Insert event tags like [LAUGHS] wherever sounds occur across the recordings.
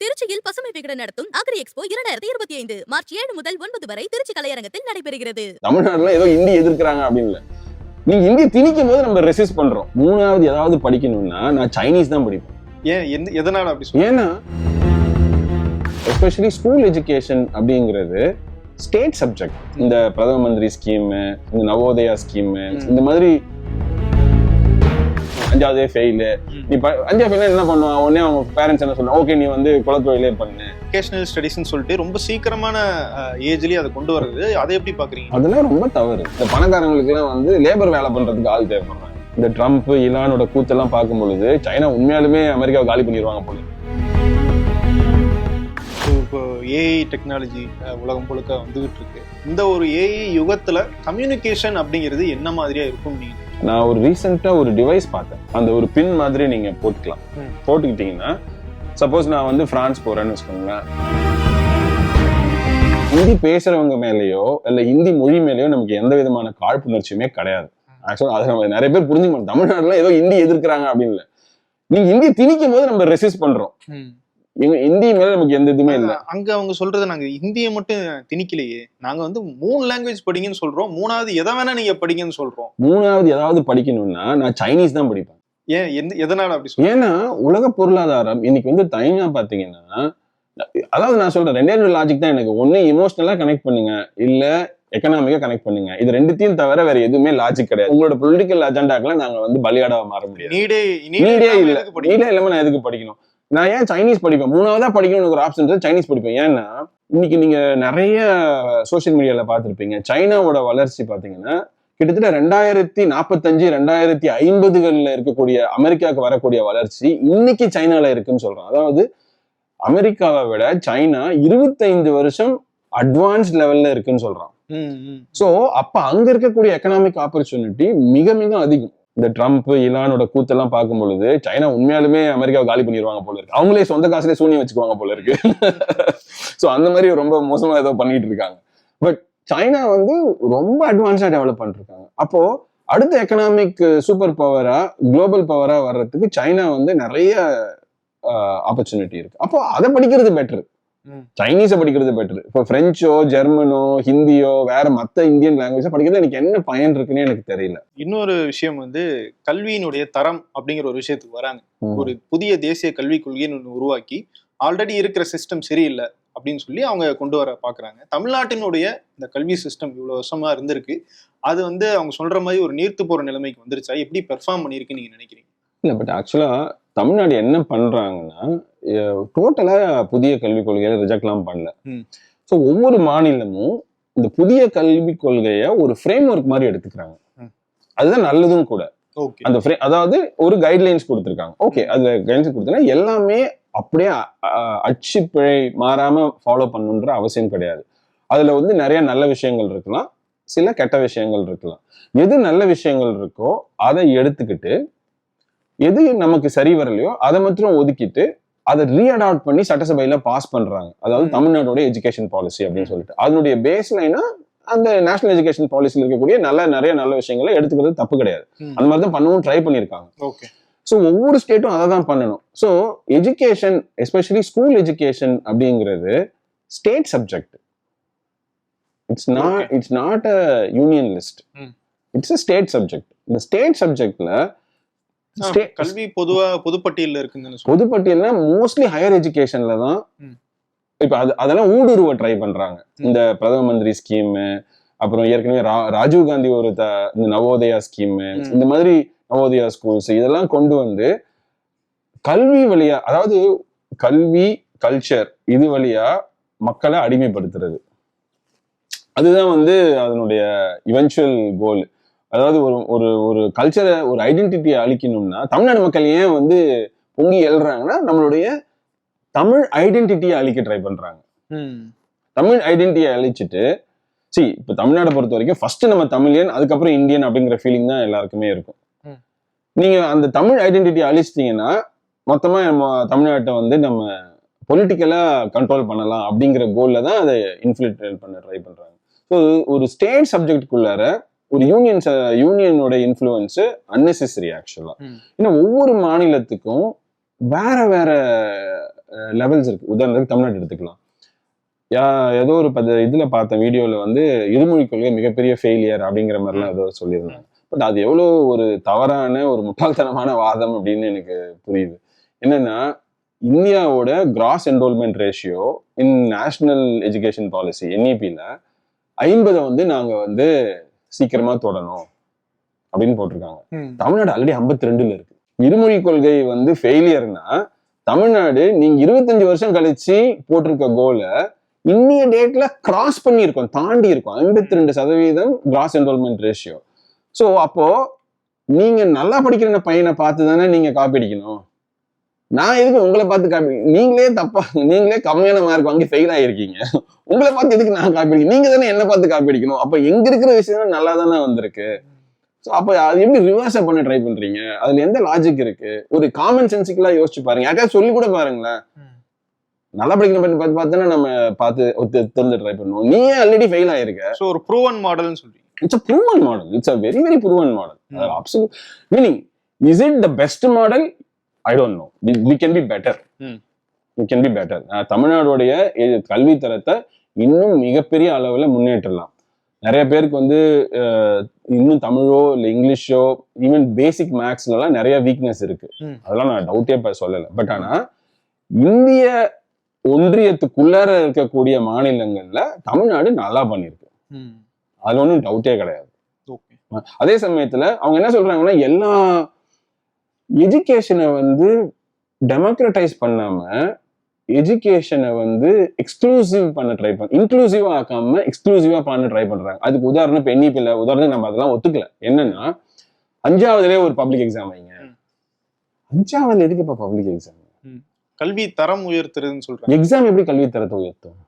திருச்சியில் பசுமை விகடன் நடத்தும் அக்ரி எக்ஸ்போ இரண்டாயிரத்தி இருபத்தி ஐந்து மார்ச் ஏழு முதல் ஒன்பது வரை திருச்சி கலையரங்கத்தில் நடைபெறுகிறது. தமிழ்நாட்டுல ஏதோ ஹிந்தி எதிர்க்கிறாங்க அப்படின்னு இல்ல. நீங்க ஹிந்தி திணிக்கும் போது நம்ம ரெசிஸ்ட் பண்றோம். மூணாவது ஏதாவது படிக்கணும்னா நான் சைனீஸ் தான் படிப்பேன். ஏன்? எந்த எதனால அப்படி ஏன்னா எஸ்பெஷலி ஸ்கூல் எஜுகேஷன் அப்படிங்கிறது ஸ்டேட் சப்ஜெக்ட் இந்த பிரதம மந்திரி ஸ்கீம் இந்த நவோதயா ஸ்கீம் இந்த மாதிரி அஞ்சாவதே ஃபெயிலு. நீ அஞ்சாவது ஃபெயில் என்ன பண்ணுவான் உடனே அவங்க பேரண்ட்ஸ் என்ன சொல்லுவாங்க? ஓகே நீ வந்து குலத்தொழிலே பண்ணு. வொகேஷனல் ஸ்டடீஸ்னு சொல்லிட்டு ரொம்ப சீக்கிரமான ஏஜ்லயே அதை கொண்டு வர்றது. அதை எப்படி பாக்குறீங்க? அதெல்லாம் ரொம்ப தவறு. இந்த பணக்காரங்களுக்கு எல்லாம் வந்து லேபர் வேலை பண்றதுக்கு ஆள் தேவைப்படுறாங்க. இந்த ட்ரம்ப் இலானோட கூத்தெல்லாம் பார்க்கும் பொழுது சைனா உண்மையாலுமே அமெரிக்காவை காலி பண்ணிடுவாங்க போல இப்போ ஏஐ டெக்னாலஜி உலகம் முழுக்க வந்துகிட்டு இருக்கு. இந்த ஒரு ஏஐ யுகத்துல கம்யூனிகேஷன் அப்படிங்கிறது என்ன மாதிரியா இருக்கும் நீங்க நான் ஒரு ரீசெண்டா ஒரு டிவைஸ் பார்த்தேன். அந்த ஒரு பின் மாதிரி நீங்க போட்டுக்கலாம். போட்டுக்கிட்டீங்கன்னா சப்போஸ் நான் வந்து பிரான்ஸ் போறேன்னு வச்சுக்கோங்களேன். ஹிந்தி பேசுறவங்க மேலேயோ இல்ல ஹிந்தி மொழி மேலேயோ நமக்கு எந்த விதமான காழ்ப்புணர்ச்சியுமே கிடையாது. ஆக்சுவலா அதை நம்ம நிறைய பேர் புரிஞ்சுக்க மாட்டோம். தமிழ்நாட்டுல ஏதோ ஹிந்தி எதிர்க்கிறாங்க அப்படின்னு இல்ல. நீங்க ஹிந்தி திணிக்கும் போது நம்ம ரெசிஸ்ட் பண்றோம். ஹிந்தி மேல நமக்கு எந்த இதுவுமே இல்ல. அங்க அவங்க சொல்றது நாங்க ஹிந்தியை மட்டும் திணிக்கலையே. நாங்க வந்து மூணு லாங்குவேஜ் படிங்கன்னு சொல்றோம். மூணாவது எதை வேணா நீங்க படிங்கன்னு சொல்றோம். மூணாவது ஏதாவது படிக்கணும்னா நான் சைனீஸ் தான் படிப்பேன். ஏன்? எந்த எதனால அப்படி ஏன்னா உலக பொருளாதாரம் இன்னைக்கு வந்து தனியா பாத்தீங்கன்னா அதாவது நான் சொல்றேன் ரெண்டே ரெண்டு லாஜிக் தான் எனக்கு. ஒண்ணு இமோஷனலா கனெக்ட் பண்ணுங்க. இல்ல எக்கனாமிக்கா கனெக்ட் பண்ணுங்க. இது ரெண்டுத்தையும் தவிர வேற எதுவுமே லாஜிக் கிடையாது. உங்களோட பொலிட்டிக்கல் அஜெண்டாக்கெல்லாம் நாங்க வந்து பலியாடாவ மாற முடியாது. நீடே நீடே இல்ல? நீடே இல்லாம நான் எதுக்கு படிக்கணும்? நான் ஏன் சைனீஸ் படிப்பேன்? மூணாவதா படிக்கணும்னு ஒரு ஆப்ஷன் சைனீஸ் படிப்பேன். ஏன்னா இன்னைக்கு நீங்க நிறைய சோஷியல் மீடியால பார்த்திருப்பீங்க. சைனாவோட வளர்ச்சி பாத்தீங்கன்னா கிட்டத்தட்ட ரெண்டாயிரத்தி நாற்பத்தஞ்சு ரெண்டாயிரத்தி ஐம்பதுகள்ல இருக்கக்கூடிய அமெரிக்காவுக்கு வரக்கூடிய வளர்ச்சி இன்னைக்கு சைனால இருக்குன்னு சொல்றோம் அதாவது அமெரிக்காவை விட சைனா இருபத்தைந்து வருஷம் அட்வான்ஸ் லெவல்ல இருக்குன்னு சொல்றான். சோ அப்ப அங்க இருக்கக்கூடிய எக்கனாமிக் ஆப்பர்ச்சுனிட்டி மிக மிக அதிகம். இந்த ட்ரம்ப் இலானோட கூத்தெல்லாம் பார்க்கும் பொழுது சைனா உண்மையாலுமே அமெரிக்காவை காலி பண்ணிடுவாங்க போல இருக்கு. அவங்களே சொந்த காசுலேயே சூனியம் வச்சுக்குவாங்க போல இருக்கு. [LAUGHS] ஸோ அந்த மாதிரி ரொம்ப மோசமா ஏதோ பண்ணிட்டு இருக்காங்க. பட் சைனா வந்து ரொம்ப அட்வான்ஸா டெவலப் பண்ணிருக்காங்க. அப்போ அடுத்த எக்கனாமிக் சூப்பர் பவரா குளோபல் பவரா வர்றதுக்கு சைனா வந்து நிறைய ஆப்பர்ச்சுனிட்டி இருக்கு. அப்போ அதை படிக்கிறது பெட்டர் சைனீஸை படிக்கிறது பெட்டர் இப்போ பிரெஞ்சோ ஜெர்மனோ ஹிந்தியோ வேற மத்த இந்தியன் லாங்குவேஜை படிக்கிறது எனக்கு என்ன பயன் இருக்குன்னு எனக்கு தெரியல. இன்னொரு விஷயம் வந்து கல்வியினுடைய தரம் அப்படிங்கிற ஒரு விஷயத்துக்கு வராங்க. ஒரு புதிய தேசிய கல்விக் கொள்கைன்னு ஒன்று உருவாக்கி ஆல்ரெடி இருக்கிற சிஸ்டம் சரியில்லை அப்படின்னு சொல்லி அவங்க கொண்டு வர பாக்குறாங்க தமிழ்நாட்டினுடைய இந்த கல்வி சிஸ்டம் இவ்வளவு வருஷமா இருந்திருக்கு. அது வந்து அவங்க சொல்ற மாதிரி ஒரு நீர்த்து போற நிலைமைக்கு வந்துருச்சா? எப்படி பெர்ஃபார்ம் பண்ணிருக்கு நீங்க நினைக்கிறீங்க? இல்ல பட் ஆக்சுவலா தமிழ்நாடு என்ன பண்றாங்கன்னா டோட்டலா புதிய கல்விக் கொள்கையை ரிஜெக்ட்லாம் பண்ணல. ஸோ ஒவ்வொரு மாநிலமும் இந்த புதிய கல்விக் கொள்கையை ஒரு ஃப்ரேம் ஒர்க் மாதிரி எடுத்துக்கிறாங்க. அதுதான் நல்லதும் கூட. ஓகே. அந்த அதாவது ஒரு கைட்லைன்ஸ் கொடுத்துருக்காங்க. ஓகே அதுல கைட்லைன்ஸ் கொடுத்தா எல்லாமே அப்படியே அச்சு பிழை மாறாம ஃபாலோ பண்ணுன்ற அவசியம் கிடையாது. அதுல வந்து நிறைய நல்ல விஷயங்கள் இருக்கலாம். சில கெட்ட விஷயங்கள் இருக்கலாம். எது நல்ல விஷயங்கள் இருக்கோ அதை எடுத்துக்கிட்டு எது நமக்கு சரி வரலையோ அதை மட்டும் ஒதுக்கிட்டு அதை ரீஅடாப்ட் பண்ணி சட்டசபையில பாஸ் பண்றாங்க. அதாவது ம். தமிழ்நாடோட எஜுகேஷன் பாலிசி அப்படின்னு சொல்லிட்டு. அதனுடைய பேஸ் லைனா அந்த நேஷனல் எஜுகேஷன் பாலிசியில் இருக்கக்கூடிய நல்ல நிறைய நல்ல விஷயங்களை எடுத்துக்கிறது தப்பு கிடையாது. அந்த மாதிரி தான் பண்ணவும் ட்ரை பண்ணியிருக்காங்க. ஓகே. ஸோ ஒவ்வொரு ஸ்டேட்டும் அதை தான் பண்ணணும். So education especially school education அப்படிங்கிறது state subject it's not. It's not a union list. It's a state subject இந்த ஸ்டேட் சப்ஜெக்ட்ல கல்வி பொதுவா பொதுப்பட்டியல்ல இருக்குங்கன்னு சொல்லுங்க பொதுப்பட்டியல்னா மோஸ்ட்லி ஹையர் எஜுகேஷன்ல தான். இப்ப அது அதெல்லாம் ஊடுருவ ட்ரை பண்றாங்க. இந்த பிரதம மந்திரி ஸ்கீம் அப்புறம் ஏற்கனவே ராஜீவ் காந்தி ஒரு த- இந்த நவோதயா ஸ்கீம். இந்த மாதிரி நவோதயா ஸ்கூல்ஸ் இதெல்லாம் கொண்டு வந்து கல்வி வழியா அதாவது கல்வி கல்ச்சர் இது வழியா மக்களை அடிமைப்படுத்துறது அதுதான் வந்து அதனுடைய இவென்ச்சுவல் கோல் அதாவது ஒரு ஒரு ஒரு கல்ச்சரை ஒரு ஐடென்டிட்டியை அழிக்கணும்னா தமிழ்நாடு மக்கள் ஏன் வந்து பொங்கி எழுறாங்கன்னா நம்மளுடைய தமிழ் ஐடென்டிட்டியை அழிக்க ட்ரை பண்றாங்க. தமிழ் ஐடென்டிட்டியை அழிச்சிட்டு சி இப்போ தமிழ்நாடை பொறுத்த வரைக்கும் ஃபர்ஸ்ட் நம்ம தமிழியன் அதுக்கப்புறம் இந்தியன் அப்படிங்கிற ஃபீலிங் தான் எல்லாருக்குமே இருக்கும். நீங்க அந்த தமிழ் ஐடென்டிட்டியை அழிச்சிட்டீங்கன்னா மொத்தமா நம்ம தமிழ்நாட்டை வந்து நம்ம பொலிட்டிக்கலா கண்ட்ரோல் பண்ணலாம் அப்படிங்கிற கோல்ல தான் அதை இன்ஃபில்ட்ரேட் பண்ண ட்ரை பண்றாங்க ஸோ ஒரு ஸ்டேட் சப்ஜெக்டுக்குள்ளார ஒரு யூனியன் யூனியனோட இன்ஃப்ளூயன்ஸ் அன்னெசரி ஆக்சுவலா ம். ஏன்னா ஒவ்வொரு மாநிலத்துக்கும் வேற வேற லெவல்ஸ் இருக்கு. உதாரணத்துக்கு தமிழ்நாடு எடுத்துக்கலாம். யா ஏதோ ஒரு பத இதுல பார்த்த வீடியோல வந்து இருமொழி கொள்கை மிகப்பெரிய ஃபெயிலியர் அப்படிங்கிற மாதிரிலாம் ஏதோ சொல்லியிருந்தாங்க. பட் அது எவ்வளோ ஒரு தவறான ஒரு முட்டாள்தனமான வாதம் அப்படின்னு எனக்கு புரியுது. என்னன்னா இந்தியாவோட gross enrolment ratio in national education policy என்இபியில் ஐம்பதை வந்து நாங்க வந்து சீக்கிரமா தொடணும் அப்படின்னு போட்டிருக்காங்க. தமிழ்நாடு ஆல்ரெடி 52 ரெண்டுல இருக்கு. இருமொழி கொள்கை வந்து ஃபெயிலியர்னா தமிழ்நாடு நீங்க இருபத்தஞ்சு வருஷம் கழிச்சு போட்டிருக்க கோலை இன்னிய டேட்ல கிராஸ் பண்ணியிருக்கோம் தாண்டி இருக்கோம் ஐம்பத்தி ரெண்டு சதவீதம் கிராஸ் என்ரோல்மெண்ட் ரேஷியோ ஸோ அப்போ நீங்க நல்லா படிக்கிற பையனை பார்த்து தானே நீங்க காப்பி அடிக்கணும்? நான் எதுக்கு உங்களை பார்த்து காப்பி நீங்களே தப்பா நீங்களே கம்மியான மார்க் வாங்கி ஃபெயில் ஆயிருக்கீங்க. உங்களை பார்த்து எதுக்கு நான் காப்பி அடிக்கணும் நீங்க தானே என்ன பார்த்து காப்பி அடிக்கணும் அப்ப எங்க இருக்கிற விஷயம் நல்லா தானே வந்திருக்கு. ஸோ அப்போ அது எப்படி ரிவர்ஸா பண்ண ட்ரை பண்றீங்க? அதுல எந்த லாஜிக் இருக்கு? ஒரு காமன் சென்சிக்கலா யோசிச்சு பாருங்க. யார்ட்டையாவது சொல்லி கூட பாருங்களேன். நல்லா படிக்கிற பையன் பார்த்து பார்த்து தானே நம்ம பார்த்து திறந்து ட்ரை பண்ணுவோம். நீ ஆல்ரெடி ஃபெயில் ஆயிருக்க. ஸோ ஒரு ப்ரூவன் மாடல்னு சொல்றீங்க. It's a proven model it's a very very proven model. Absolute meaning is it the best model I don't know we can be better. We can be better தமிழ்நாடுடைய கல்வி தரத்தை இன்னும் மிகப்பெரிய அளவில் முன்னேற்றலாம். நிறைய பேருக்கு வந்து இன்னும் தமிழோ இல்லை இங்கிலீஷோ ஈவன் பேசிக் மேக்ஸ்லலாம் நிறைய வீக்னஸ் இருக்கு. Mm. அதெல்லாம் நான் டவுட்டே இப்போ சொல்லலை. பட் ஆனா இந்திய ஒன்றியத்துக்குள்ளார இருக்கக்கூடிய மாநிலங்கள்ல தமிழ்நாடு நல்லா பண்ணியிருக்கு ம். அதுல ஒன்றும் டவுட்டே கிடையாது. அதே சமயத்துல அவங்க என்ன சொல்றாங்கன்னா எல்லா எஜுகேஷனை வந்து டெமோக்ரட்டைஸ் பண்ணாம எஜுகேஷனை வந்து எக்ஸ்க்ளூசிவ் பண்ண ட்ரை பண்ண இன்க்ளூசிவா ஆக்காம எக்ஸ்க்ளூசிவா பண்ண ட்ரை பண்றாங்க. அதுக்கு உதாரணம் இப்போ எண்ணிப்பில்ல உதாரணம் நம்ம அதெல்லாம் ஒத்துக்கல. என்னன்னா அஞ்சாவதுலேயே ஒரு பப்ளிக் எக்ஸாம் வைங்க. அஞ்சாவதுல எதுக்கு இப்போ பப்ளிக் எக்ஸாம் கல்வி தரம் உயர்த்துறதுன்னு சொல்றாங்க. எக்ஸாம் எப்படி கல்வி தரத்தை உயர்த்தும்?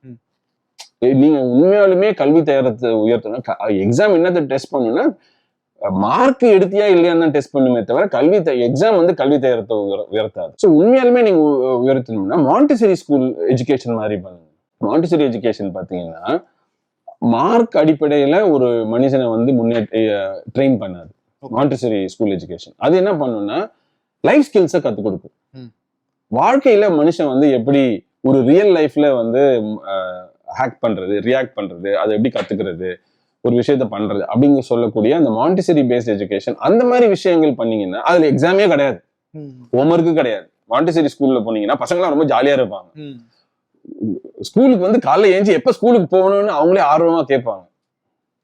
நீங்க உண்மையாலுமே கல்வி தரத்தை உயர்த்தணும். எக்ஸாம் என்னத்தை டெஸ்ட் பண்ணுன்னா மார்க் எடுத்தியா இல்லையான்னு தான் டெஸ்ட் பண்ணுமே தவிர கல்வி எக்ஸாம் வந்து கல்வி உயர- உயர்த்தாது. ஸோ உண்மையாலுமே நீங்க உயர்த்தணும்னா மாண்டிசரி ஸ்கூல் எஜுகேஷன் மாதிரி பண்ணுங்க. மாண்டிசரி எஜுகேஷன் பார்த்தீங்கன்னா மார்க் அடிப்படையில ஒரு மனுஷனை வந்து முன்னேற்ற ட்ரெயின் பண்ணாது. மாண்டிசரி ஸ்கூல் எஜுகேஷன் அது என்ன பண்ணுன்னா லைஃப் ஸ்கில்ஸை கற்றுக் கொடுக்கும். வாழ்க்கையில மனுஷன் வந்து எப்படி ஒரு ரியல் லைஃப்ல வந்து ஹேக் பண்றது ரியாக்ட் பண்றது அதை எப்படி கத்துக்கிறது ஒரு விஷயத்த பண்றது அப்படிங்க சொல்லக்கூடிய அந்த மாண்டிசரி பேஸ்ட் எஜுகேஷன் அந்த மாதிரி விஷயங்கள் பண்ணீங்கன்னா அதுல எக்ஸாமே கிடையாது. ஹோம்ஒர்க்கு கிடையாது. மாண்டிசரி ஸ்கூல்ல போனீங்கன்னா பசங்களாம் ரொம்ப ஜாலியா இருப்பாங்க. ஸ்கூலுக்கு வந்து காலைல ஏஞ்சி எப்ப ஸ்கூலுக்கு போகணும்னு அவங்களே ஆர்வமா கேட்பாங்க.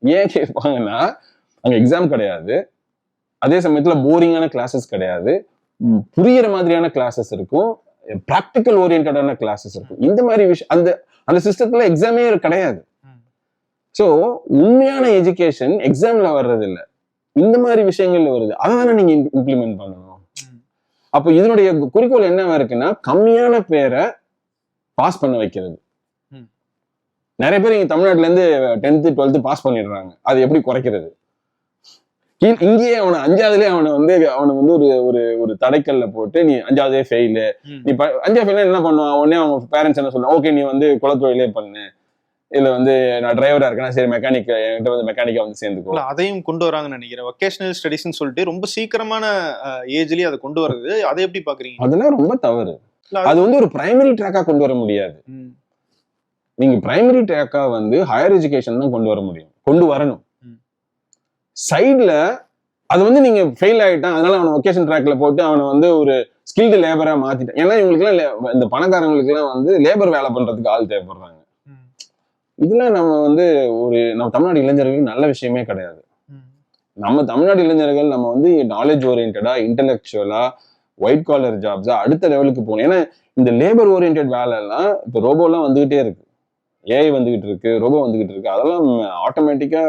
ஏன் கேட்பாங்கன்னா அங்க எக்ஸாம் கிடையாது. அதே சமயத்துல போரிங்கான கிளாஸஸ் கிடையாது. புரியிற மாதிரியான கிளாஸஸ் இருக்கும். ப்ராக்டிக்கல் ஓரியன்டான கிளாஸஸ் இருக்கும். இந்த மாதிரி விஷயம் அந்த அந்த சிஸ்டத்துல எக்ஸாமே கிடையாது. ஸோ உண்மையான எஜுகேஷன் எக்ஸாம்ல வர்றது இல்ல இந்த மாதிரி விஷயங்கள்ல வருது. அதை தானே நீங்க இம்ப்ளிமெண்ட் பண்ணணும். அப்போ இதனுடைய குறிக்கோள் என்னவா இருக்குன்னா கம்மியான பேரை பாஸ் பண்ண வைக்கிறது. நிறைய பேர் இங்க தமிழ்நாட்டுல இருந்து டென்த்து டுவெல்த்து பாஸ் பண்ணிடுறாங்க. அது எப்படி குறைக்கிறது? இங்கேயே அவனை அஞ்சாவதுலேயே அவனை வந்து அவனை வந்து ஒரு ஒரு ஒரு தடைக்கல்ல போட்டு நீ அஞ்சாவதே ஃபெயிலு. நீ அஞ்சாவது ஃபெயில் என்ன பண்ணுவான்? உடனே அவங்க பேரண்ட்ஸ் என்ன சொல்லுவாங்க? ஓகே நீ வந்து குலத்தொழிலே பண்ணு. இல்ல வந்து நான் டிரைவரா இருக்கேன் சரி மெக்கானிக் என்கிட்ட வந்து மெக்கானிக்கா வந்து சேர்ந்துக்கோ. இல்ல, அதையும் கொண்டு வராங்கன்னு நினைக்கிறேன். வொகேஷனல் ஸ்டடிஸ்னு சொல்லிட்டு ரொம்ப சீக்கிரமான ஏஜ்லயே அதை கொண்டு வர்றது அதை எப்படி பாக்குறீங்க? அதெல்லாம் ரொம்ப தவறு. அது- வந்து ஒரு பிரைமரி ட்ராக்கா கொண்டு வர முடியாது. நீங்க பிரைமரி ட்ராக்கா வந்து ஹையர் எஜுகேஷன் தான் கொண்டு வர முடியும். கொண்டு வரணும். சைடுல அது வந்து நீங்க ஃபெயில் ஆயிட்டான் அதனால அவனை ஒகேஷன் ட்ராக்ல போட்டு அவனை வந்து ஒரு ஸ்கில்டு லேபரா மாத்திட்டான். ஏன்னா இவங்களுக்குலாம் இந்த பணக்காரங்களுக்கு எல்லாம் வந்து லேபர் வேலை பண்றதுக்கு ஆள் தேவைப்படுறாங்க. இதெல்லாம் நம்ம வந்து ஒரு நம்ம தமிழ்நாடு இளைஞர்களுக்கு நல்ல விஷயமே கிடையாது. நம்ம தமிழ்நாடு இளைஞர்கள் நம்ம வந்து நாலேஜ் ஓரியன்டா இன்டெலெக்சுவலா ஒயிட் காலர் ஜாப்ஸா அடுத்த லெவலுக்கு போகணும். ஏன்னா இந்த லேபர் ஓரியன்ட் வேலை எல்லாம் இப்போ ரோபோலாம் வந்துகிட்டே இருக்கு. ஏஐ வந்துகிட்டு இருக்கு ரோபோ வந்துகிட்டு இருக்கு. அதெல்லாம் ஆட்டோமேட்டிக்கா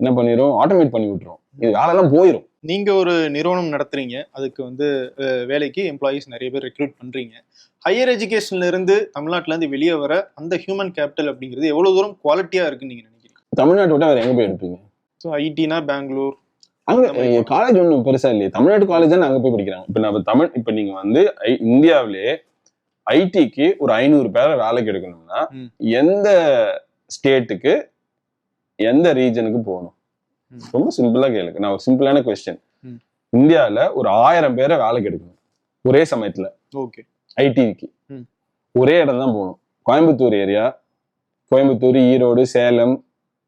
என்ன பண்ணிரும்? ஆட்டோமேட் பண்ணி விட்டுரும். இது வேலைலாம் போயிடும் நீங்க ஒரு நிறுவனம் நடத்துறீங்க. அதுக்கு வந்து வேலைக்கு எம்ப்ளாயீஸ் நிறைய பேர் ரெக்ரூட் பண்றீங்க. ஹையர் எஜுகேஷன்ல இருந்து தமிழ்நாட்டுல இருந்து வெளியே வர அந்த ஹியூமன் கேபிட்டல் அப்படிங்கிறது எவ்வளவு தூரம் குவாலிட்டியா இருக்குன்னு நீங்க நினைக்கிறீங்க? தமிழ்நாட்டை விட்டு வேற எங்க போய் எடுப்பீங்க? ஸோ ஐடினா பெங்களூர். அங்க காலேஜ் ஒன்றும் பெருசா இல்லையே. தமிழ்நாடு காலேஜ் தான் அங்க போய் படிக்கிறாங்க. இப்ப நம்ம தமிழ் இப்ப நீங்க வந்து இந்தியாவிலே ஐடிக்கு ஒரு ஐநூறு பேரை வேலைக்கு எடுக்கணும்னா. எந்த ஸ்டேட்டுக்கு எந்த ரீஜனுக்கு போகணும். ரொம்ப சிம்பிளா கேளுங்க. நான் ஒரு சிம்பிளான கொஸ்டின் ம். இந்தியால ஒரு ஆயிரம் பேரை வேலைக்கு எடுக்கணும். ஒரே சமயத்துல. ஓகே ஐடிக்கு. ஒரே இடம் தான் போகணும். Coimbatore area Coimbatore Erode Salem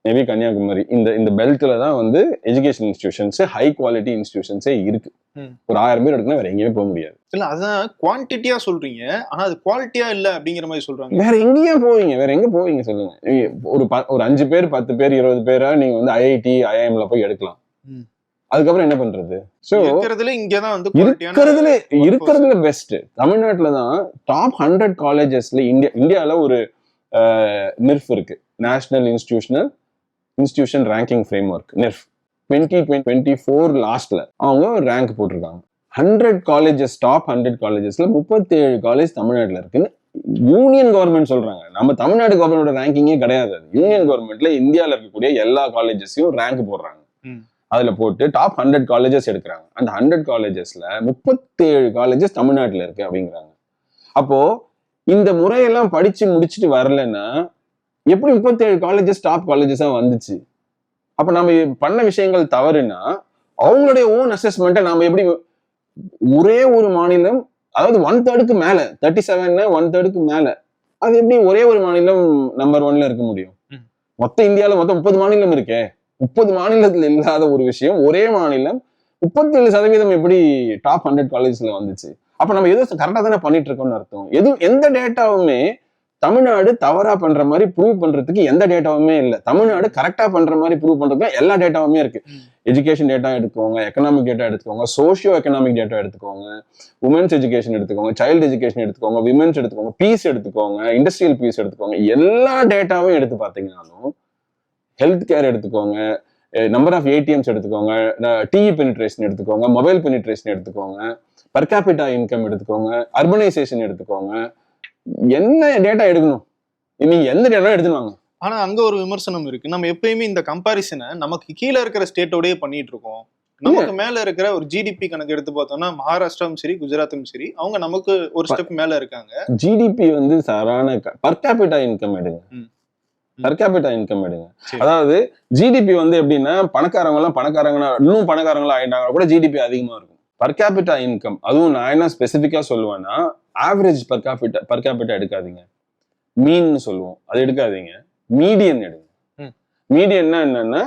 maybe Kanyakumari. இந்த இந்த பெல்ட்ல தான் வந்து எஜுகேஷன் இன்ஸ்டிடியூஷன்ஸ் ஹை குவாலிட்டி இன்ஸ்டிடியூஷன்ஸே இருக்கு. ஒரு ஆயிரம் பேர் எடுக்கணும் வேற எங்கேயுமே போக முடியாது. இல்ல அதான் குவான்டிட்டியா சொல்றீங்க. ஆனா அது குவாலிட்டியா இல்ல அப்படிங்கிற மாதிரி சொல்றாங்க. வேற எங்கேயும் போவீங்க வேற எங்க போவீங்க சொல்லுங்க. ஒரு ஒரு அஞ்சு பேர் பத்து பேர் இருபது பேரா நீங்க வந்து ஐஐடி ஐஐஎம்ல போய் எடுக்கலாம். அதுக்கப்புறம் என்ன பண்றது? சோ இருக்கிறதுல இங்கதான் வந்து இருக்கிறதுல பெஸ்ட் தமிழ்நாட்டுல தான் டாப் ஹண்ட்ரட் காலேஜஸ்ல இந்தியா இந்தியால ஒரு நிர்ஃப் இருக்கு. National institutional institution ranking framework NIRF twenty twenty four லாஸ்ட்ல அவங்க ஒரு ரேங்க் போட்டிருக்காங்க. ஹண்ட்ரட் காலேஜஸ் டாப் ஹண்ட்ரட் காலேஜஸ்ல முப்பத்தேழு காலேஜ் தமிழ்நாட்டுல இருக்குன்னு யூனியன் கவர்மெண்ட் சொல்றாங்க. நம்ம தமிழ்நாடு கவர்மெண்டோட ரேங்கிங்கே கிடையாது. யூனியன் கவர்மெண்ட்ல இந்தியால இருக்கக்கூடிய எல்லா காலேஜஸையும் ரேங்க் போடுறாங்க. அதுல போட்டு டாப் ஹண்ட்ரட் காலேஜஸ் எடுக்கிறாங்க. அந்த ஹண்ட்ரட் காலேஜஸ்ல முப்பத்தேழு காலேஜஸ் தமிழ்நாட்டுல இருக்கு அப்படிங்கிறாங்க. அப்போ இந்த முறையெல்லாம் படிச்சு முடிச்சுட்டு வரலன்னா எப்படி முப்பத்தேழு காலேஜஸ் டாப் காலேஜஸா வந்துச்சு? அப்ப நம்ம பண்ண விஷயங்கள் தவறுனா அவங்களுடைய ஓன் அசஸ்மெண்ட்டை நாம எப்படி ஒரே ஒரு மாநிலம் அதாவது ஒன் தேர்டுக்கு மேல தேர்ட்டி செவன் ஒன் தேர்டுக்கு மேல அது எப்படி ஒரே ஒரு மாநிலம் நம்பர் ஒன்ல இருக்க முடியும். மொத்த இந்தியால மொத்தம் முப்பது மாநிலம் இருக்கே. முப்பது மாநிலத்துல இல்லாத ஒரு விஷயம். ஒரே மாநிலம் முப்பத்தேழு சதவீதம் எப்படி டாப் ஹண்ட்ரட் காலேஜ்ல வந்துச்சு? அப்ப நம்ம ஏதோ கரெக்டா தானே பண்ணிட்டு இருக்கோம்னு அர்த்தம். எதுவும் எந்த டேட்டாவுமே தமிழ்நாடு தவறா பண்ற மாதிரி ப்ரூவ் பண்றதுக்கு எந்த டேட்டாவுமே இல்லை. தமிழ்நாடு கரெக்டா பண்ற மாதிரி ப்ரூவ் பண்றதுக்கு எல்லா டேட்டாவுமே இருக்கு. எஜுகேஷன் டேட்டா எடுத்துக்கோங்க எக்கனாமிக் டேட்டா எடுத்துக்கோங்க சோஷியோ எக்கனாமிக் டேட்டா எடுத்துக்கோங்க உமன்ஸ் எஜுகேஷன் எடுத்துக்கோங்க சைல்டு எஜுகேஷன் எடுத்துக்கோங்க விமென்ஸ் எடுத்துக்கோங்க பீஸ் எடுத்துக்கோங்க இண்டஸ்ட்ரியல் பீஸ் எடுத்துக்கோங்க. எல்லா டேட்டாவும் எடுத்து பார்த்தீங்கன்னாலும் ஹெல்த் கேர் எடுத்துக்கோங்க. நம்பர் ஆஃப் ஏடிஎம்ஸ் எடுத்துக்கோங்க. டிஇ பெனிட்ரேஷன் எடுத்துக்கோங்க. மொபைல் பெனிட்ரேஷன் எடுத்துக்கோங்க. பர் கேபிட்டா இன்கம் எடுத்துக்கோங்க. அர்பனைசேஷன் எடுத்துக்கோங்க. என்ன டேட்டா எடுக்கணும்? நீங்க எந்த டேட்டா எடுத்துன்னு வாங்க. ஆனா அங்க ஒரு விமர்சனம் இருக்கு. நம்ம எப்பயுமே இந்த கம்பாரிசனை நமக்கு கீழே இருக்கிற ஸ்டேட்டோடயே பண்ணிட்டு இருக்கோம். நமக்கு மேல இருக்கிற ஒரு ஜிடிபி கணக்கு எடுத்து பார்த்தோம்னா மகாராஷ்டிராவும் சரி குஜராத்தும் சரி அவங்க நமக்கு ஒரு ஸ்டெப் மேல இருக்காங்க. ஜிடிபி வந்து சாரான பர் கேபிட்டா இன்கம் எடுங்க. பர் கேபிட்டா இன்கம் எடுங்க. அதாவது ஜிடிபி வந்து எப்படின்னா பணக்காரங்க எல்லாம் பணக்காரங்களா இன்னும் பணக்காரங்களா ஆயிட்டாங்க கூட ஜிடிபி அதிகமா இருக்கும். பர் கேபிட்டா இன்கம் அதுவும் நான் என்ன ஸ்பெசிஃபிக்கா சொல்லுவேன்னா average per capita per capita எடுக்காதீங்க. மீன்னு சொல்லுவோம். அது எடுக்காதீங்க. மீடியன் எடுங்க. மீடியன்னா என்னன்னா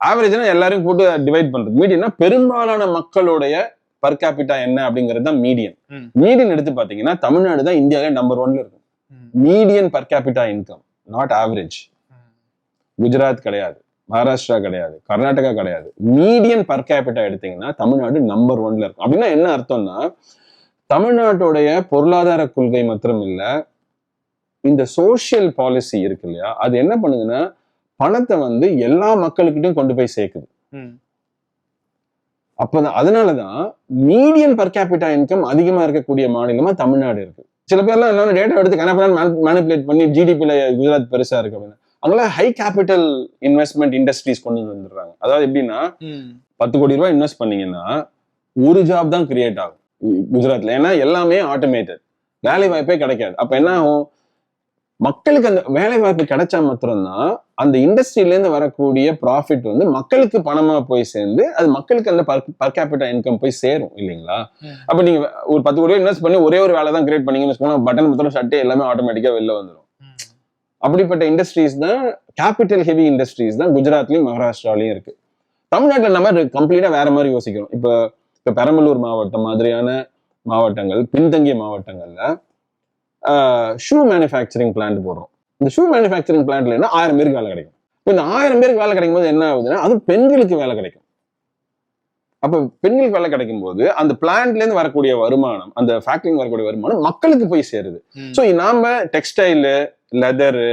ஆவரேஜ்னா எல்லாரையும் போட்டு டிவைட் பண்றது. மீடியன்னா பெரும்பாலான மக்களுடைய பர் கேபிட்டா என்ன அப்படிங்கிறது தான் மீடியன். மீடியன் எடுத்து பாத்தீங்கன்னா தமிழ்நாடு தான் இந்தியாவிலே நம்பர் ஒன்ல இருக்கும். Median per capita income not average Gujarat கிடையாது. மகாராஷ்டிரா கிடையாது. கர்நாடகா கிடையாது. மீடியன் பர் கேபிட்டா எடுத்தீங்கன்னா தமிழ்நாடு நம்பர் ஒன்ல இருக்கும். அப்படின்னா என்ன அர்த்தம்னா தமிழ்நாட்டுடைய பொருளாதார கொள்கை மாத்திரம் இல்ல இந்த சோஷியல் பாலிசி இருக்கு இல்லையா? அது என்ன பண்ணுதுன்னா பணத்தை வந்து எல்லா மக்களுக்கிட்டையும் கொண்டு போய் சேர்க்குது. அப்பதான் அதனாலதான் மீடியன் பர் கேபிட்டா இன்கம் அதிகமா இருக்கக்கூடிய மாநிலமா தமிழ்நாடு இருக்கு. சில பேர்லாம் என்ன டேட்டா எடுத்து கணக்கு மேனிபுலேட் பண்ணி ஜிடிபில குஜராத் பெருசா இருக்கு அப்படின்னு. அங்கெல்லாம் ஹை கேபிட்டல் இன்வெஸ்ட்மெண்ட் இண்டஸ்ட்ரீஸ் கொண்டு வந்துடுறாங்க. அதாவது எப்படின்னா. பத்து கோடி ரூபாய் இன்வெஸ்ட் பண்ணீங்கன்னா ஒரு ஜாப் தான் கிரியேட் ஆகும். குஜராத்ல. ஏன்னா எல்லாமே ஆட்டோமேட்டட் வேலை வாய்ப்பே கிடைக்காது. அப்ப என்ன ஆகும்? மக்களுக்கு அந்த வேலை வாய்ப்பு கிடைச்சா மாத்திரம்தான் அந்த இண்டஸ்ட்ரியில இருந்து வரக்கூடிய ப்ராஃபிட் வந்து மக்களுக்கு பணமா போய் சேர்ந்து அது மக்களுக்கு அந்த பர் கேபிட்டா இன்கம் போய் சேரும் இல்லைங்களா. அப்ப நீங்க ஒரு பத்து கோடி இன்வெஸ்ட் பண்ணி ஒரே ஒரு வேலை தான் கிரியேட் பண்ணீங்கன்னு பட்டன் முத்திரம் ஷர்ட் எல்லாமே ஆட்டோமேட்டிக்கா வெளில வந்துடும். அப்படிப்பட்ட இண்டஸ்ட்ரீஸ் தான் கேபிட்டல் ஹெவி இண்டஸ்ட்ரீஸ் தான் குஜராத்லயும் மகாராஷ்டிராலையும் இருக்கு தமிழ்நாட்டில் நம்ம கம்ப்ளீட்டா வேற மாதிரி யோசிக்கிறோம் இப்போ இப்போ பெரம்பலூர் மாவட்டம் மாதிரியான மாவட்டங்கள் பின்தங்கிய மாவட்டங்கள்ல ஷூ மேனுஃபேக்சரிங் பிளான்ட் போடுறோம். இந்த ஷூ மேனுஃபேக்சரிங் பிளான்ட்ல என்ன? ஆயிரம் பேருக்கு வேலை கிடைக்கும். இப்போ இந்த ஆயிரம் பேருக்கு வேலை கிடைக்கும் போது என்ன ஆகுதுன்னா அது பெண்களுக்கு வேலை கிடைக்கும். அப்ப பெண்களுக்கு வேலை கிடைக்கும் போது அந்த பிளான்ட்ல இருந்து வரக்கூடிய வருமானம் அந்த ஃபேக்டரிங்க வரக்கூடிய வருமானம் மக்களுக்கு போய் சேருது. ஸோ நாம textile leather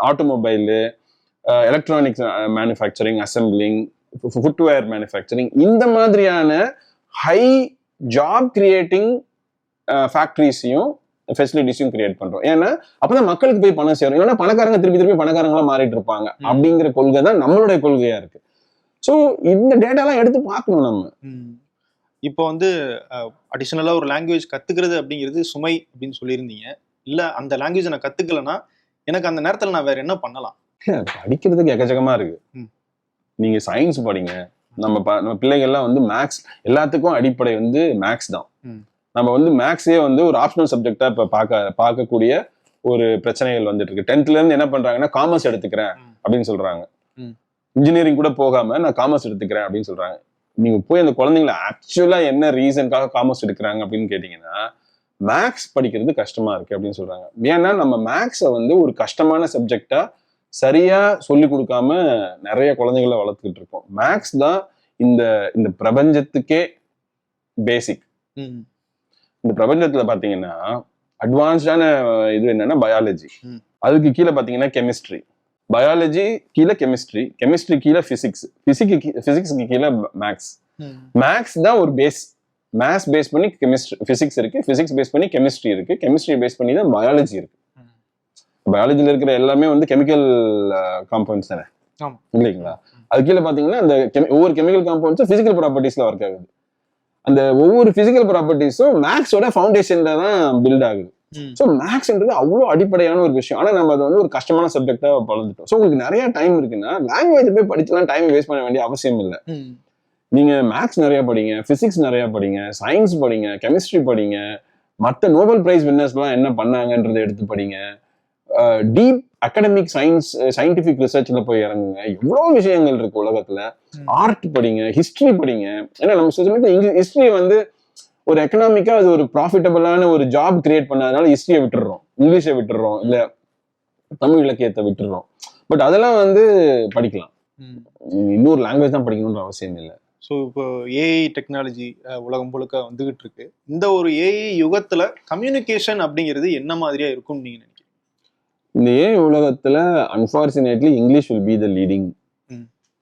automobile electronics manufacturing assembling footwear manufacturing இந்த மாதிரியான ஹை ஜாப் கிரியேட்டிங் ஃபேக்ட்ரிஸையும் ஃபெசிலிட்டிஸையும் கிரியேட் பண்றோம். ஏன்னா அப்பதான் மக்களுக்கு போய் பணம் சேரும். இல்லைன்னா பணக்காரங்க திருப்பி திருப்பி பணக்காரங்களா மாறிட்டு இருப்பாங்க. அப்படிங்கிற கொள்கை தான் நம்மளுடைய கொள்கையா இருக்கு. ஸோ இந்த டேட்டாலாம் எடுத்து பார்க்கணும் நம்ம. இப்போ வந்து அடிஷனலா ஒரு லாங்குவேஜ் கத்துக்கிறது அப்படிங்கிறது சுமை அப்படின்னு சொல்லியிருந்தீங்க. இல்ல அந்த லாங்குவேஜ் நான் கத்துக்கலனா எனக்கு அந்த நேரத்துல நான் வேற என்ன பண்ணலாம்? படிக்கிறதுக்கு எக்கச்சக்கமா இருக்கு. நீங்க சயின்ஸ் படிங்க. நம்ம நம்ம பிள்ளைகள்லாம் வந்து மேக்ஸ் எல்லாத்துக்கும் அடிப்படை வந்து மேக்ஸ் தான். நம்ம வந்து மேக்ஸே வந்து ஒரு ஆப்ஷனல் சப்ஜெக்டா இப்ப பார்க்க பார்க்கக்கூடிய ஒரு பிரச்சனைகள் வந்துட்டு இருக்கு டென்த்ல இருந்து என்ன பண்றாங்கன்னா காமர்ஸ் எடுத்துக்கிறேன். அப்படின்னு சொல்றாங்க. இன்ஜினியரிங் கூட போகாம நான் காமர்ஸ் எடுத்துக்கிறேன் அப்படின்னு சொல்றாங்க நீங்க போய் அந்த குழந்தைங்களை ஆக்சுவலா என்ன ரீசனுக்காக காமர்ஸ் எடுக்கிறாங்க அப்படின்னு கேட்டீங்கன்னா மேக்ஸ் படிக்கிறது கஷ்டமா இருக்கு அப்படின்னு சொல்றாங்க ஏன்னா நம்ம மேக்ஸை வந்து ஒரு கஷ்டமான சப்ஜெக்டா சரியா சொல்லி கொடுக்காம நிறைய குழந்தைகளை வளர்த்துக்கிட்டு இருக்கோம் மேக்ஸ் தான் இந்த இந்த பிரபஞ்சத்துக்கே பேசிக். இந்த பிரபஞ்சத்துல பாத்தீங்கன்னா அட்வான்ஸ்டான இது என்னன்னா பயாலஜி. அதுக்கு கீழே பாத்தீங்கன்னா கெமிஸ்ட்ரி பயாலஜி கீழே கெமிஸ்ட்ரி கெமிஸ்ட்ரி கீழே பிசிக்ஸ் பிசிக்கு பிசிக்ஸ்க்கு கீழே மேக்ஸ். மேக்ஸ் தான் ஒரு பேஸ் மேத்ஸ் பேஸ் பண்ணி கெமிஸ்ட்ரி பிசிக்ஸ் இருக்கு. பிசிக்ஸ் பேஸ் பண்ணி கெமிஸ்ட்ரி இருக்கு. கெமிஸ்ட்ரி பேஸ் பண்ணி தான் பயாலஜி இருக்கு. ம். பயாலஜில இருக்கிற எல்லாமே வந்து கெமிக்கல் காம்பவுண்ட்ஸ் தானே. இல்லைங்களா? அது கீழே பாத்தீங்கன்னா அந்த ஒவ்வொரு கெமிக்கல் காம்பவுண்ட்ஸும் பிசிக்கல் ப்ராப்பர்ட்டிஸ்ல ஒர்க் ஆகுது. அந்த ஒவ்வொரு பிசிக்கல் ப்ராப்பர்ட்டிஸும் மேக்ஸோட ஃபவுண்டேஷன்ல தான் பில்ட் ஆகுது. ஸோ மேக்ஸ்ன்றது அவ்வளோ அடிப்படையான ஒரு விஷயம். ஆனால் நம்ம அதை வந்து ஒரு கஷ்டமான சப்ஜெக்டா பழந்துட்டோம். ஸோ உங்களுக்கு நிறைய டைம் இருக்குன்னா லாங்குவேஜ் போய் படிச்சலாம் டைம் வேஸ்ட் பண்ண வேண்டிய அவசியம் இல்லை. நீங்க மேக்ஸ் நிறைய படிங்க பிசிக்ஸ் நிறைய படிங்க சயின்ஸ் படிங்க கெமிஸ்ட்ரி படிங்க மற்ற நோபல் பிரைஸ் வின்னர்ஸ்லாம் என்ன பண்ணாங்கன்றதை எடுத்து படிங்க. டீப் அகடமிக் சயின்ஸ் சயின்டிபிக் ரிசர்ச்ல போய் இறங்குங்க. எவ்வளோ விஷயங்கள் இருக்கு உலகத்துல. ஆர்ட் படிங்க ஹிஸ்டரி படிங்க. ஏன்னா நம்ம சமயத்தில் இங்கிலீஷ் ஹிஸ்டரி வந்து ஒரு எக்கனாமிக்கா அது ஒரு ப்ராஃபிட்டபிளான ஒரு ஜாப் கிரியேட் பண்ணதுனால ஹிஸ்டரியை விட்டுடுறோம் இங்கிலீஷை விட்டுடுறோம் இல்ல தமிழ் இலக்கியத்தை விட்டுடுறோம் பட் அதெல்லாம் வந்து படிக்கலாம். இன்னொரு லாங்குவேஜ் தான் படிக்கணுன்ற அவசியம் இல்லை. ஸோ இப்போ ஏஐ டெக்னாலஜி உலகம் முழுக்க வந்துகிட்டு இருக்கு. இந்த ஒரு ஏஐ யுகத்துல கம்யூனிகேஷன் அப்படிங்கிறது என்ன மாதிரியா இருக்கும்னு நீங்க இந்த ஏ உலகத்துல unfortunately English will be the leading.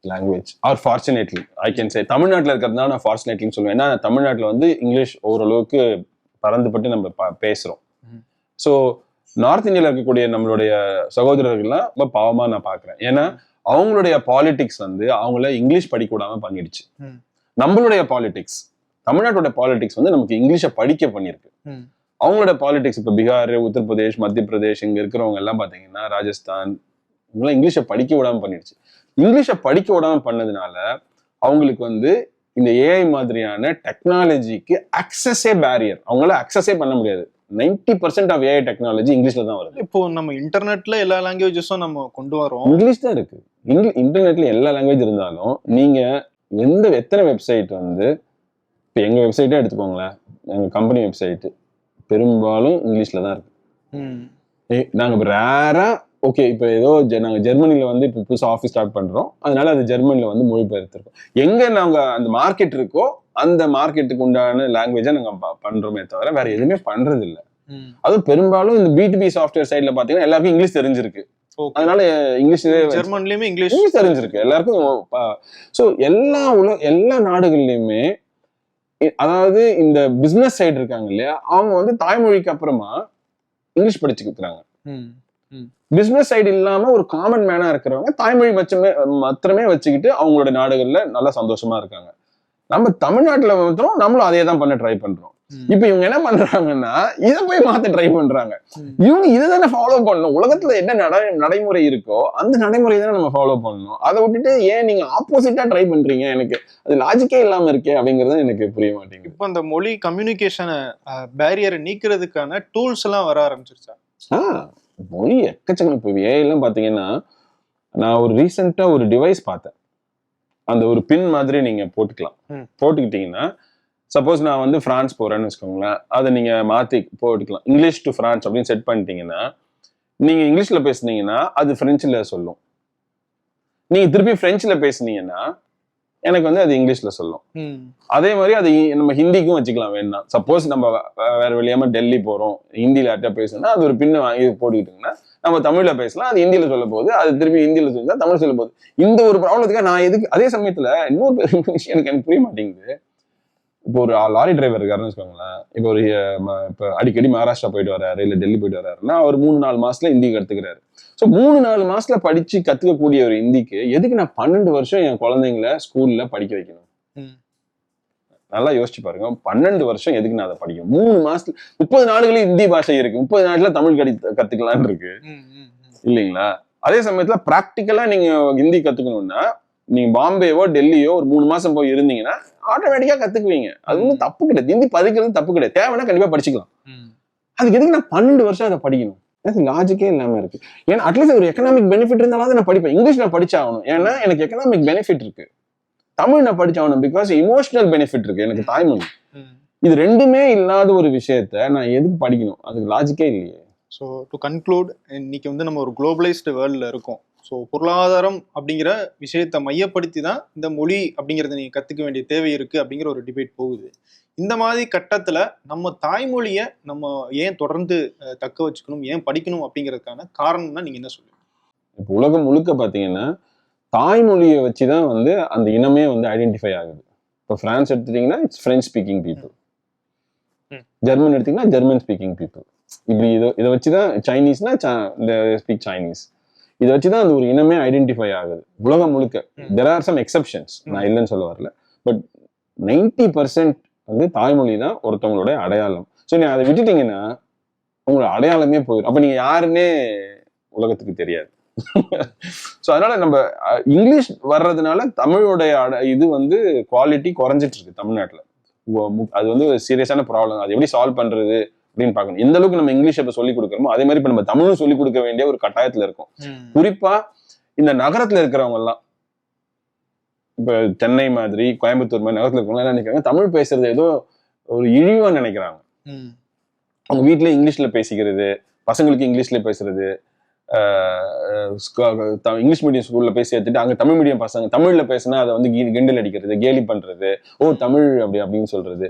Language or fortunately I can say தமிழ்நாட்டில் இருக்கிறதுனால நான் ஃபார்ச்சுனேட்லின்னு சொல்லுவேன் ஏன்னா தமிழ்நாட்டில் வந்து இங்கிலீஷ் ஓரளவுக்கு பறந்துபட்டு நம்ம ப- பேசுறோம் ம். ஸோ நார்த் இந்தியாவில் இருக்கக்கூடிய நம்மளுடைய சகோதரர்கள்லாம் ரொம்ப பாவமா நான் பார்க்குறேன் ஏன்னா அவங்களுடைய பாலிடிக்ஸ் வந்து அவங்கள இங்கிலீஷ் படிக்க விடாம பண்ணிடுச்சு. நம்மளுடைய பாலிடிக்ஸ் தமிழ்நாட்டோட பாலிடிக்ஸ் வந்து நமக்கு இங்கிலீஷை படிக்க பண்ணியிருக்கு. அவங்களோட பாலிடிக்ஸ் இப்போ பீகார் உத்தரப்பிரதேஷ் மத்திய பிரதேஷ் இங்க இருக்கிறவங்க எல்லாம் பாத்தீங்கன்னா ராஜஸ்தான் இவங்கெல்லாம் இங்கிலீஷை படிக்க விடாம பண்ணிடுச்சு. இங்கிலீஷை படிக்க விடாம பண்ணதுனால அவங்களுக்கு வந்து இந்த ஏஐ மாதிரியான டெக்னாலஜிக்கு அக்சஸே பேரியர் அவங்களால அக்சஸே பண்ண முடியாது. 90% பர்சன்ட் ஆஃப் ஏஐ டெக்னாலஜி இங்கிலீஷ்ல தான் வருது. இப்போ நம்ம இன்டர்நெட்ல எல்லா லாங்குவேஜஸும் நம்ம கொண்டு வரோம். இங்கிலீஷ் தான் இருக்கு. இங்கிலீஷ் இன்டர்நெட்ல எல்லா லாங்குவேஜ் இருந்தாலும் நீங்க எந்த எத்தனை வெப்சைட் வந்து இப்போ எங்க வெப்சைட்டே எடுத்துக்கோங்களேன். எங்க கம்பெனி வெப்சைட் பெரும்பாலும் இங்கிலீஷ்ல தான் இருக்கு ம். ஏய், நாங்க இப்போ ரேரா ஓகே இப்போ ஏதோ ஜெ- நாங்க ஜெர்மனில வந்து இப்போ புதுசாக ஆஃபீஸ் ஸ்டார்ட் பண்றோம் அதனால அது ஜெர்மனில வந்து மொழிபெயர்த்திருக்கோம் எங்க நாங்க அந்த மார்க்கெட் இருக்கோ அந்த மார்க்கெட்டுக்கு உண்டான லாங்குவேஜை நாங்க ப- பண்றோமே தவிர வேற எதுவுமே பண்றது இல்ல. அதுவும் பெரும்பாலும் இந்த பிடிபி சாஃப்ட்வேர் சைட்ல பாத்தீங்கன்னா எல்லாருக்கும் இங்கிலீஷ் தெரிஞ்சிருக்கு. அதனால இங்கிலீஷ் ஜெர்மன்லயுமே இங்கிலீஷ் இங்கிலீஷ் தெரிஞ்சிருக்கு எல்லாருக்கும் ஸோ எல்லா உலக எல்லா நாடுகள்லயுமே அதாவது இந்த பிசினஸ் சைடு இருக்காங்க இல்லையா அவங்க வந்து தாய்மொழிக்கு அப்புறமா இங்கிலீஷ் படிச்சுக்கிறாங்க ம். பிசினஸ் சைடு இல்லாம ஒரு காமன் மேனா இருக்கிறவங்க தாய்மொழி மச்சமே மாத்திரமே வச்சுக்கிட்டு அவங்களோட நாடுகள்ல நல்லா சந்தோஷமா இருக்காங்க நம்ம தமிழ்நாட்டுல மாத்திரம் நம்மளும் அதே தான் பண்ண ட்ரை பண்றோம். இப்ப இவங்க என்ன பண்றாங்கன்னா இதை போய் மாத்த ட்ரை பண்றாங்க. இவங்க இதை தானே ஃபாலோ பண்ணணும். உலகத்துல என்ன நடை நடைமுறை இருக்கோ அந்த நடைமுறை தானே நம்ம ஃபாலோ பண்ணணும். அதை விட்டுட்டு ஏன் நீங்க ஆப்போசிட்டா ட்ரை பண்றீங்க? எனக்கு அது லாஜிக்கே இல்லாம இருக்கே அப்படிங்கறது எனக்கு புரிய மாட்டேங்குது. இப்போ அந்த மொழி கம்யூனிகேஷனை பேரியரை நீக்கிறதுக்கான டூல்ஸ் எல்லாம் வர ஆரம்பிச்சிருச்சா? மொழி எக்கச்சக்கம் இப்போ ஏஐலாம் பார்த்தீங்கன்னா நான் ஒரு ரீசெண்டா ஒரு டிவைஸ் பார்த்தேன். அந்த ஒரு பின் மாதிரி நீங்க போட்டுக்கலாம். போட்டுக்கிட்டீங்கன்னா சப்போஸ் நான் வந்து பிரான்ஸ் போறேன்னு வச்சுக்கோங்களேன். அதை நீங்க மாத்தி போட்டுக்கலாம். இங்கிலீஷ் டு பிரான்ஸ் அப்படின்னு செட் பண்ணிட்டீங்கன்னா நீங்க இங்கிலீஷ்ல பேசுனீங்கன்னா அது பிரெஞ்சுல சொல்லும். நீங்க திருப்பி பிரெஞ்சுல பேசுனீங்கன்னா எனக்கு வந்து அது இங்கிலீஷ்ல சொல்லும். அதே மாதிரி அது நம்ம ஹிந்திக்கும் வச்சுக்கலாம் வேணா. சப்போஸ் நம்ம வேற வழியாம டெல்லி போறோம் ஹிந்தியில யார்ட்டா பேசணும்னா அது ஒரு பின்ன வாங்கி போட்டுக்கிட்டோம்னா நம்ம தமிழ்ல பேசலாம். அது ஹிந்தியில சொல்ல போகுது அது திருப்பி ஹிந்தியில சொல்லி தமிழ் சொல்ல போகுது இந்த ஒரு ப்ராப்ளத்துக்காக நான் எதுக்கு அதே சமயத்துல இன்னொரு விஷயம் எனக்கு எனக்கு புரிய மாட்டேங்குது. இப்போ ஒரு லாரி டிரைவர் இருக்காருன்னு வச்சுக்கோங்களேன். இப்போ ஒரு இப்போ அடிக்கடி மகாராஷ்டிரா போயிட்டு வராரு இல்ல டெல்லி போயிட்டு வராருன்னா அவர் மூணு நாலு மாசத்துல ஹிந்தி கத்துக்கிறாரு. ஸோ மூணு நாலு மாசத்துல படிச்சு கத்துக்கக்கூடிய ஒரு ஹிந்திக்கு எதுக்கு நான் பன்னெண்டு வருஷம் என் குழந்தைங்கள ஸ்கூல்ல படிக்க வைக்கணும். நல்லா யோசிச்சு பாருங்க. பன்னெண்டு வருஷம் எதுக்கு நான் அதை படிக்கணும்? மூணு மாசத்துல முப்பது நாடுகளில் ஹிந்தி பாஷை இருக்கு. முப்பது நாட்டுல தமிழ் கடி கத்துக்கலாம்னு இருக்கு. இல்லைங்களா? அதே சமயத்துல ப்ராக்டிக்கலா நீங்க ஹிந்தி கத்துக்கணும்னா நீங்க பாம்பேவோ டெல்லியோ ஒரு மூணு மாசம் போய் இருந்தீங்கன்னா ஆட்டோமேட்டிக்கா கத்துக்குவீங்க. அது ஒன்றும் தப்பு கிடையாது. ஹிந்தி படிக்கிறது தப்பு கிடையாது. தேவைன்னா கண்டிப்பா படிச்சுக்கலாம். அதுக்கு எதுக்கு நான் பன்னெண்டு வருஷம் அதை படிக்கணும்? லாஜிக்கே இல்லாம இருக்கு. ஏன்னா அட்லீஸ்ட் ஒரு எக்கனாமிக் பெனிஃபிட் இருந்தாலும் நான் படிப்பேன். இங்கிலீஷ் நான் படிச்சாகணும். ஏன்னா எனக்கு எக்கனாமிக் பெனிஃபிட் இருக்கு. தமிழ் நான் படிச்சாகணும் பிகாஸ் இமோஷனல் பெனிஃபிட் இருக்கு. எனக்கு தாய்மொழி. இது ரெண்டுமே இல்லாத ஒரு விஷயத்த நான் எதுக்கு படிக்கணும்? அதுக்கு லாஜிக்கே இல்லையே. ஸோ டு கன்க்ளூட் இன்னைக்கு வந்து நம்ம ஒரு குளோபலைஸ்டு வேர்ல்டில் இருக்கோம். ஸோ பொருளாதாரம் அப்படிங்கிற விஷயத்தை மையப்படுத்தி தான் இந்த மொழி அப்படிங்கிறத நீங்கள் கற்றுக்க வேண்டிய தேவை இருக்குது அப்படிங்கிற ஒரு டிபேட் போகுது. இந்த மாதிரி கட்டத்தில் நம்ம தாய்மொழியை நம்ம ஏன் தொடர்ந்து தக்க வச்சுக்கணும் ஏன் படிக்கணும் அப்படிங்கிறதுக்கான காரணம்னா நீங்கள் என்ன சொல்லுவீங்க இப்போ உலகம் முழுக்க பார்த்தீங்கன்னா தாய்மொழியை வச்சு தான் வந்து அந்த இனமே வந்து ஐடென்டிஃபை ஆகுது. இப்போ பிரான்ஸ் எடுத்துட்டீங்கன்னா it's French speaking people. German எடுத்தீங்கன்னா ஜெர்மன் ஸ்பீக்கிங் பீப்புள் இப்படி இதை இதை வச்சு தான் சைனீஸ்னா ஸ்பீக் சைனீஸ் இதை வச்சு தான் அந்த ஒரு இனமே ஐடென்டிஃபை ஆகுது. உலகம் முழுக்க. தெர் ஆர் சம் எக்ஸப்ஷன்ஸ் நான். இல்லைன்னு சொல்ல வரல. பட் நைன்டி பர்சன்ட் வந்து தாய்மொழி தான் ஒருத்தவங்களுடைய அடையாளம். ஸோ நீ அதை விட்டுட்டீங்கன்னா உங்களோட அடையாளமே போயிடும். அப்போ நீங்கள் யாருன்னே உலகத்துக்கு தெரியாது. [LAUGHS] ஸோ அதனால நம்ம இங்கிலீஷ் வர்றதுனால தமிழோடைய அட- இது வந்து குவாலிட்டி குறைஞ்சிட்டு இருக்கு தமிழ்நாட்டில். அது வந்து சீரியஸான ப்ராப்ளம் அது எப்படி சால்வ் பண்றது? அப்படின்னு பார்க்கணும். எந்த அளவுக்கு நம்ம இங்கிலீஷ் இப்போ சொல்லிக் கொடுக்குறோமோ அதே மாதிரி இப்போ நம்ம தமிழும் சொல்லிக் கொடுக்க வேண்டிய ஒரு கட்டாயத்தில் இருக்கும். குறிப்பா இந்த நகரத்துல இருக்கிறவங்க எல்லாம் இப்ப சென்னை மாதிரி கோயம்புத்தூர் மாதிரி நகரத்துல இருக்கவங்க என்ன நினைக்கிறாங்க? தமிழ் பேசுறது ஏதோ ஒரு இழிவா நினைக்கிறாங்க. அவங்க வீட்ல இங்கிலீஷ்ல பேசிக்கிறது பசங்களுக்கு இங்கிலீஷ்ல பேசுறது இங்கிலீஷ் மீடியம் ஸ்கூல்ல போய் சேர்த்துட்டு அங்க தமிழ் மீடியம் பசங்க தமிழ்ல பேசினா அதை வந்து கிண்டல் அடிக்கிறது கேலி பண்றது ஓ தமிழ் அப்படி அப்படின்னு சொல்றது.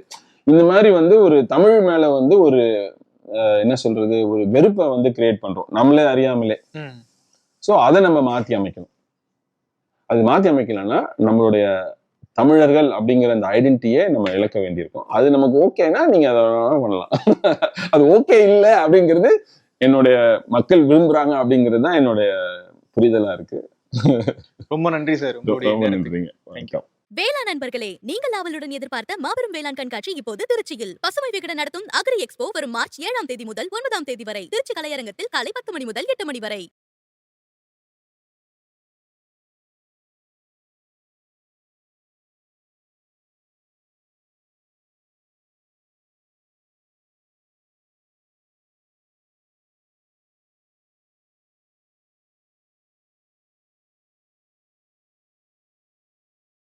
இந்த மாதிரி வந்து ஒரு தமிழ் மேல வந்து ஒரு என்ன சொல்றது ஒரு வெறுப்பை வந்து கிரியேட் பண்றோம். நம்மளே அறியாமலே. ஸோ அதை நம்ம மாற்றி அமைக்கணும். அது மாற்றி அமைக்கலன்னா நம்மளுடைய தமிழர்கள் அப்படிங்கிற அந்த ஐடென்டிட்டியை நம்ம இழக்க வேண்டியிருக்கும். அது நமக்கு ஓகேனா நீங்க அதை பண்ணலாம். [LAUGHS] அது ஓகே இல்லை அப்படிங்கிறது என்னுடைய மக்கள் விரும்புறாங்க அப்படிங்கிறது தான் என்னுடைய புரிதலா இருக்கு. ரொம்ப நன்றி சார். ரொம்ப. நன்றிங்க. வணக்கம். வேளாண் நண்பர்களே நீங்கள் அவளுடன் எதிர்பார்த்த மாபெரும் வேளாண் கண்காட்சி இப்போது திருச்சியில். பசுமை விகடன் நடத்தும் அக்ரி எக்ஸ்போ வரும் மார்ச் ஏழாம் தேதி முதல் ஒன்பதாம் தேதி வரை. திருச்சி கலையரங்கத்தில் காலை பத்து மணி முதல் எட்டு மணி வரை.